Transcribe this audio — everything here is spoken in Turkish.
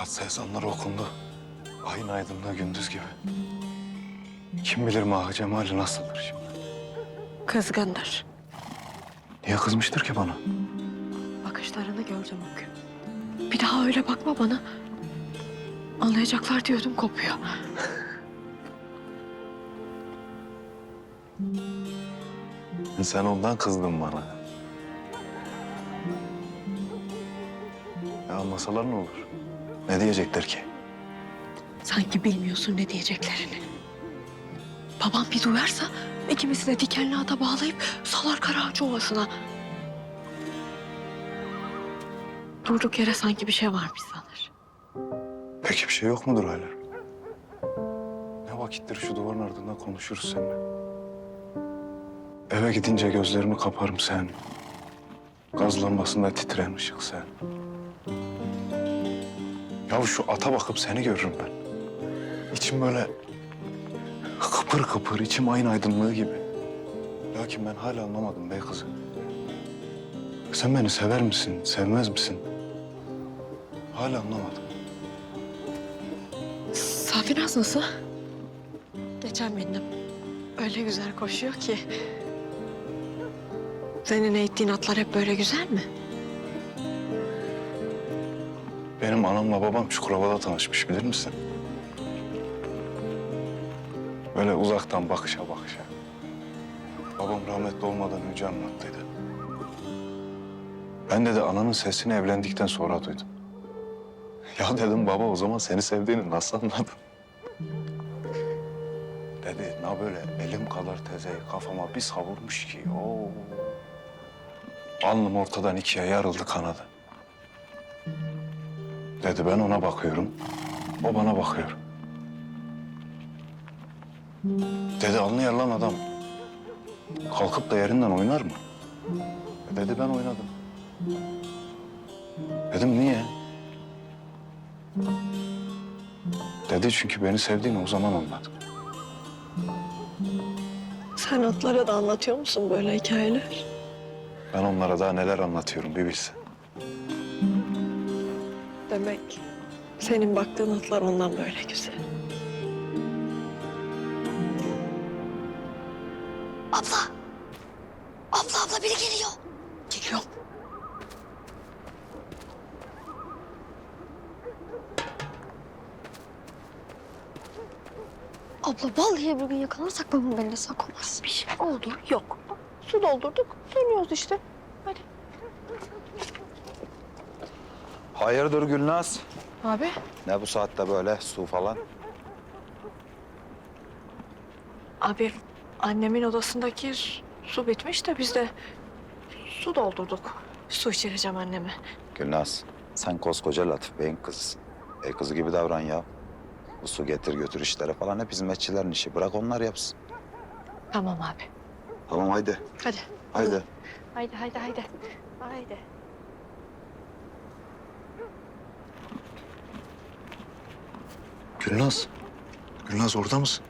Yatsı ezanları okundu. Ayın aydınlığı gündüz gibi. Kim bilir Mahı Cemali nasıldır şimdi? Kızgındır. Niye kızmıştır ki bana? Bakışlarını gördüm o gün. Bir daha öyle bakma bana. Anlayacaklar diyordum kopuyor. Sen ondan kızdın bana. Ya anlasalar ne olur? Ne diyecekler ki? Sanki bilmiyorsun ne diyeceklerini. Babam bir duyarsa ikimizi de dikenli ata bağlayıp salar Karaağaç Ovası'na. Durduk yere sanki bir şey varmış sanır. Peki bir şey yok mudur hala? Ne vakittir şu duvarın ardından konuşuruz seninle. Eve gidince gözlerimi kaparım sen. Gaz lambasında titreyen ışık sen. Ya şu ata bakıp seni görürüm ben. İçim böyle kıpır kıpır, içim ayın aydınlığı gibi. Lakin ben hala anlamadım bey kızı. Sen beni sever misin, sevmez misin? Hala anlamadım. Safinaz nasıl? Geçen bindim. Öyle güzel koşuyor ki. Senin eğittiğin atlar hep böyle güzel mi? Benim anamla babam Çukurova'da tanışmış bilir misin? Böyle uzaktan bakışa bakışa. Babam rahmetli olmadan önce anlattıydı. Ben de de ananın sesini evlendikten sonra duydum. Ya dedim baba o zaman seni sevdiğini nasıl anladın? Dedi na böyle elim kadar tezeyi kafama bir savurmuş ki. Oo. Alnım ortadan ikiye yarıldı kanadı. Dedi ben ona bakıyorum. O bana bakıyor. Dedi anlıyor lan adam. Kalkıp da yerinden oynar mı? E Dedi ben oynadım. Dedim niye? Dedi çünkü beni sevdiğini o zaman anladım. Sen atlara da anlatıyor musun böyle hikayeler? Ben onlara daha neler anlatıyorum bir bilsen. Demek senin baktığın atlar ondan böyle güzel. Abla. Abla abla biri geliyor. Geliyorum. Abla vallahi bugün yakalarsak babam beni sakamaz. Bir şey oldu yok. Su doldurduk dönüyoruz işte. Hadi. Hayırdır Gülnaz? Abi Ne bu saatte böyle su falan? Abi annemin odasındaki su- bitmiş de biz de su doldurduk. Su içireceğim anneme. Gülnaz, sen koskoca Latif Bey'in kızısın. El kızı gibi davran ya. Bu su getir götür işleri falan hep hizmetçilerin işi. Bırak onlar yapsın. Tamam abi. Tamam haydi. Hadi. Haydi. Haydi haydi haydi. Haydi. Gülnaz. Gülnaz orada mısın?